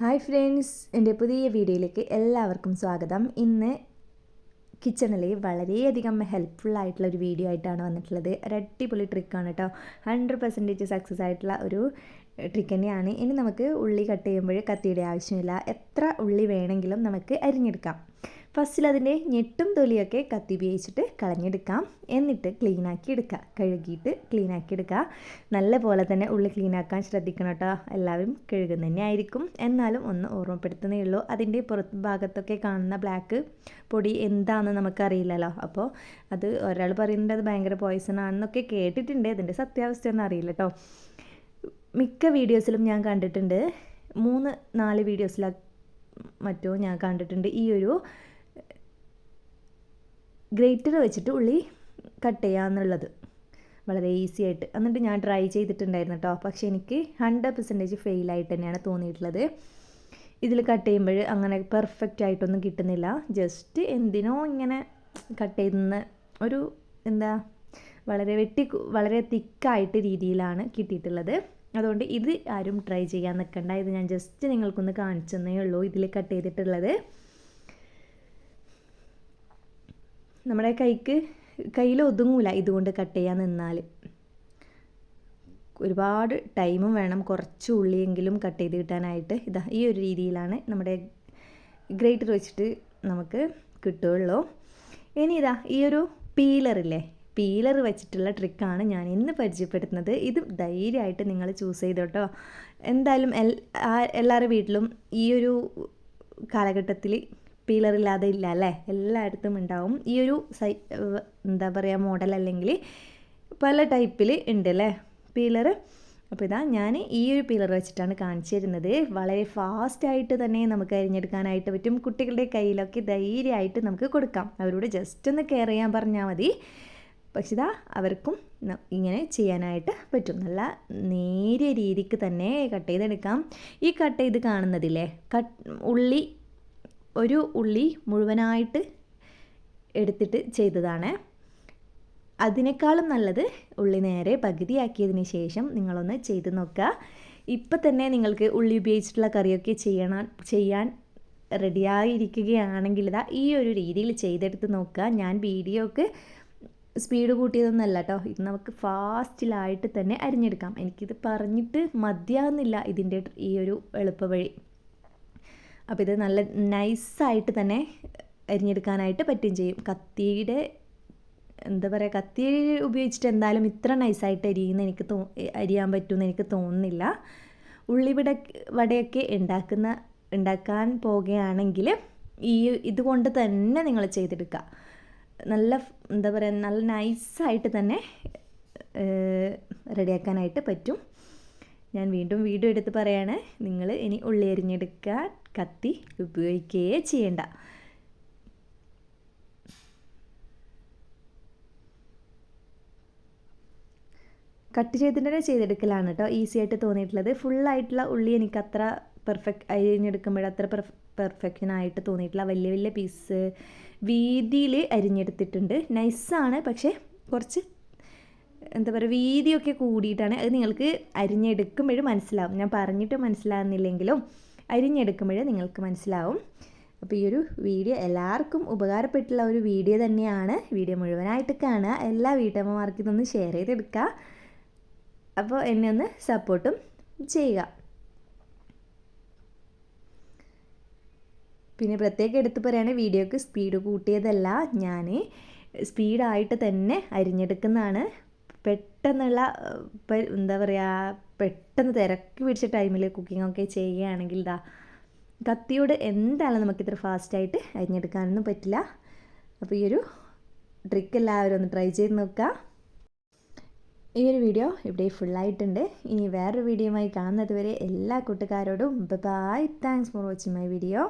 Hi friends എന്റെ പുതിയ വീഡിയോയിലേക്ക് എല്ലാവർക്കും സ്വാഗതം. ഇന്ന് കിച്ചണിൽ വളരെയധികം ഹെൽപ്ഫുൾ ആയിട്ടുള്ള ഒരു വീഡിയോ ആയിട്ടാണ് വന്നിട്ടുള്ളത്. ഒരു അടിപൊളി ട്രിക്കാണ് കേട്ടോ ഹൺഡ്രഡ് പെർസെന്റേജ് സക്സസ് ആയിട്ടുള്ള ഒരു ട്രിക്ക് തന്നെയാണ്. ഇനി നമുക്ക് ഉള്ളി കട്ട് ചെയ്യുമ്പോൾ കത്തിയുടെ ആവശ്യമില്ല. എത്ര ഉള്ളി വേണമെങ്കിലും നമുക്ക് അരിഞ്ഞെടുക്കാം. ഫസ്റ്റിൽ അതിന്റെ ഞെട്ടും തൊലിയൊക്കെ കത്തി ഉപയോഗിച്ചിട്ട് കളഞ്ഞെടുക്കാം. എന്നിട്ട് ക്ലീനാക്കി എടുക്കുക. കഴുകിയിട്ട് ക്ലീനാക്കി എടുക്കുക. നല്ല പോലെ തന്നെ ഉള്ളി ക്ലീനാക്കാൻ ശ്രദ്ധിക്കണം കേട്ടോ എല്ലാവരും കഴുകുന്ന തന്നെ ആയിരിക്കും. എന്നാലും ഒന്ന് ഓർമ്മപ്പെടുത്തുന്നേ ഉള്ളൂ. അതിന്റെ പുറത്ത് ഭാഗത്തൊക്കെ കാണുന്ന ബ്ലാക്ക് പൊടി എന്താണെന്ന് നമുക്കറിയില്ലല്ലോ. അപ്പോൾ അത് ഒരാൾ പറയുന്നുണ്ട് അത് ഭയങ്കര പോയിസൺ ആണെന്നൊക്കെ കേട്ടിട്ടുണ്ട്. അതിന്റെ സത്യാവസ്ഥയൊന്നും അറിയില്ല കേട്ടോ മിക്ക വീഡിയോസിലും ഞാൻ കണ്ടിട്ടുണ്ട്. മൂന്ന് നാല് വീഡിയോസില മറ്റോ ഞാൻ കണ്ടിട്ടുണ്ട്. ഈ ഒരു ഗ്രേറ്റർ വെച്ചിട്ട് ഉള്ളി കട്ട് ചെയ്യാന്നുള്ളത് വളരെ ഈസി ആയിട്ട്. എന്നിട്ട് ഞാൻ ട്രൈ ചെയ്തിട്ടുണ്ടായിരുന്നു കേട്ടോ പക്ഷേ എനിക്ക് ഹൺഡ്രഡ് പെർസെന്റേജ് ഫെയിലായിട്ട് തന്നെയാണ് തോന്നിയിട്ടുള്ളത്. ഇതിൽ കട്ട് ചെയ്യുമ്പോൾ അങ്ങനെ പെർഫെക്റ്റ് ആയിട്ടൊന്നും കിട്ടുന്നില്ല. ജസ്റ്റ് എന്തിനോ ഇങ്ങനെ കട്ട് ചെയ്യുന്ന ഒരു എന്താ വളരെ വെട്ടി വളരെ തിക്കായിട്ട് രീതിയിലാണ് കിട്ടിയിട്ടുള്ളത്. അതുകൊണ്ട് ഇത് ആരും ട്രൈ ചെയ്യാൻ നിൽക്കണ്ട ഇത് ഞാൻ ജസ്റ്റ് നിങ്ങൾക്കൊന്ന് കാണിച്ചെന്നേ ഉള്ളൂ. ഇതിൽ കട്ട് ചെയ്തിട്ടുള്ളത്. നമ്മുടെ കൈക്ക് കയ്യിൽ ഒതുങ്ങൂല ഇതുകൊണ്ട് കട്ട് ചെയ്യാൻ നിന്നാൽ ഒരുപാട് ടൈമും വേണം കുറച്ച് ഉള്ളിയെങ്കിലും കട്ട് ചെയ്ത് കിട്ടാനായിട്ട്. ഇതാ ഈ ഒരു രീതിയിലാണ് നമ്മുടെ ഗ്രേറ്റർ വെച്ചിട്ട് നമുക്ക് കിട്ടുകയുള്ളൂ. ഇനി ഇതാ ഈ ഒരു പീലറില്ലേ പീലർ വെച്ചിട്ടുള്ള ട്രിക്കാണ് ഞാൻ ഇന്ന് പരിചയപ്പെടുത്തുന്നത്. ഇത് ധൈര്യമായിട്ട് നിങ്ങൾ ചൂസ് ചെയ്തോട്ടോ എന്തായാലും എൽ എല്ലാവരുടെ വീട്ടിലും ഈ ഒരു കാലഘട്ടത്തിൽ പീലറില്ലാതെ ഇല്ല അല്ലേ? എല്ലായിടത്തും ഉണ്ടാവും. ഈ ഒരു സൈ എന്താ പറയുക മോഡൽ അല്ലെങ്കിൽ പല ടൈപ്പിൽ ഉണ്ട് അല്ലേ? പീലർ. അപ്പോൾ ഇതാ ഞാൻ ഈ ഒരു പീലർ വെച്ചിട്ടാണ് കാണിച്ചു തരുന്നത്. വളരെ ഫാസ്റ്റായിട്ട് തന്നെ നമുക്ക് അരിഞ്ഞെടുക്കാനായിട്ട് പറ്റും. കുട്ടികളുടെ കയ്യിലൊക്കെ ധൈര്യമായിട്ട് നമുക്ക് കൊടുക്കാം. അവരോട് ജസ്റ്റ് ഒന്ന് കെയർ ചെയ്യാൻ പറഞ്ഞാൽ മതി. പക്ഷെ ഇതാ അവർക്കും ഇങ്ങനെ ചെയ്യാനായിട്ട് പറ്റും. നല്ല നേരിയ രീതിക്ക് തന്നെ കട്ട് ചെയ്തെടുക്കാം. ഈ കട്ട് ചെയ്ത് കാണുന്നതില്ലേ കട്ട് ഉള്ളി ഒരു ഉള്ളി മുഴുവനായിട്ട് എടുത്തിട്ട് ചെയ്തതാണ്. അതിനേക്കാളും നല്ലത് ഉള്ളി നേരെ പകുതിയാക്കിയതിന് ശേഷം നിങ്ങളൊന്ന് ചെയ്ത് നോക്കുക. ഇപ്പം തന്നെ നിങ്ങൾക്ക് ഉള്ളി ഉപയോഗിച്ചിട്ടുള്ള കറിയൊക്കെ ചെയ്യണം ചെയ്യാൻ റെഡിയായിരിക്കുകയാണെങ്കിൽ ഇതാ ഈ ഒരു രീതിയിൽ ചെയ്തെടുത്ത് നോക്കുക. ഞാൻ വീഡിയോക്ക് സ്പീഡ് കൂട്ടിയതൊന്നല്ല കേട്ടോ ഇത് നമുക്ക് ഫാസ്റ്റിലായിട്ട് തന്നെ അരിഞ്ഞെടുക്കാം. എനിക്കിത് പറഞ്ഞിട്ട് മതിയാകുന്നില്ല ഇതിന്റെ ഈ ഒരു എളുപ്പവഴി. അപ്പോൾ ഇത് നല്ല നൈസായിട്ട് തന്നെ അരിഞ്ഞെടുക്കാനായിട്ട് പറ്റുകയും ചെയ്യും. കത്തിയുടെ എന്താ പറയുക കത്തി ഉപയോഗിച്ചിട്ട് എന്തായാലും ഇത്ര നൈസായിട്ട് അരിയുന്ന എനിക്ക് തോ അരിയാൻ പറ്റുമെന്ന് എനിക്ക് തോന്നുന്നില്ല. ഉള്ളിവിട വടയൊക്കെ ഉണ്ടാക്കുന്ന ഉണ്ടാക്കാൻ പോകുകയാണെങ്കിൽ ഈ ഇതുകൊണ്ട് തന്നെ നിങ്ങൾ ചെയ്തെടുക്കുക. നല്ല എന്താ പറയുക നല്ല നൈസായിട്ട് തന്നെ റെഡിയാക്കാനായിട്ട് പറ്റും. ഞാൻ വീണ്ടും വീഡിയോ എടുത്ത് പറയാണ് നിങ്ങൾ ഇനി ഉള്ളി അരിഞ്ഞെടുക്കാൻ കത്തി ഉപയോഗിക്കുകയേ ചെയ്യേണ്ട. കട്ട് ചെയ്തിട്ട് തന്നെ ചെയ്തെടുക്കലാണ് കേട്ടോ ഈസി ആയിട്ട് തോന്നിയിട്ടുള്ളത്. ഫുള്ളായിട്ടുള്ള ഉള്ളി എനിക്ക് അത്ര പെർഫെക്റ്റ് അരിഞ്ഞെടുക്കുമ്പോൾ അത്ര പെർഫെക്ഷനായിട്ട് തോന്നിയിട്ടില്ല വലിയ വലിയ പീസ് വീതിയിൽ അരിഞ്ഞെടുത്തിട്ടുണ്ട്. നൈസാണ് പക്ഷേ കുറച്ച് എന്താ പറയുക വീതിയൊക്കെ കൂടിയിട്ടാണ് അത് നിങ്ങൾക്ക് അരിഞ്ഞെടുക്കുമ്പോഴും മനസ്സിലാവും. ഞാൻ പറഞ്ഞിട്ട് മനസ്സിലാകുന്നില്ലെങ്കിലും അരിഞ്ഞെടുക്കുമ്പോഴേ നിങ്ങൾക്ക് മനസ്സിലാവും. അപ്പോൾ ഈ ഒരു വീഡിയോ എല്ലാവർക്കും ഉപകാരപ്പെട്ടുള്ള ഒരു വീഡിയോ തന്നെയാണ്. വീഡിയോ മുഴുവനായിട്ട് കാണുക എല്ലാ വീട്ടമ്മമാർക്കും ഇതൊന്ന് ഷെയർ ചെയ്തെടുക്കുക. അപ്പോൾ എന്നെ ഒന്ന് സപ്പോർട്ടും ചെയ്യുക. പിന്നെ പ്രത്യേകം എടുത്ത് പറയുകയാണെങ്കിൽ വീഡിയോക്ക് സ്പീഡ് കൂട്ടിയതല്ല ഞാൻ സ്പീഡായിട്ട് തന്നെ അരിഞ്ഞെടുക്കുന്നതാണ്. പെട്ടെന്നുള്ള എന്താ പറയുക പെട്ടെന്ന് തിരക്ക് പിടിച്ച ടൈമിൽ കുക്കിംഗ് ഒക്കെ ചെയ്യുകയാണെങ്കിൽ ഇതാ കത്തിയോട് എന്താണ് നമുക്ക് ഇത്ര ഫാസ്റ്റായിട്ട് അരിഞ്ഞെടുക്കാനൊന്നും പറ്റില്ല. അപ്പോൾ ഈ ഒരു ട്രിക്ക് എല്ലാവരും ഒന്ന് ട്രൈ ചെയ്ത് നോക്കുക ഈ ഒരു വീഡിയോ ഇവിടെ ഫുള്ളായിട്ടുണ്ട് ഇനി വേറൊരു വീഡിയോയുമായി കാണുന്നത് വരെ എല്ലാ കൂട്ടുകാരോടും bye thanks for watching my video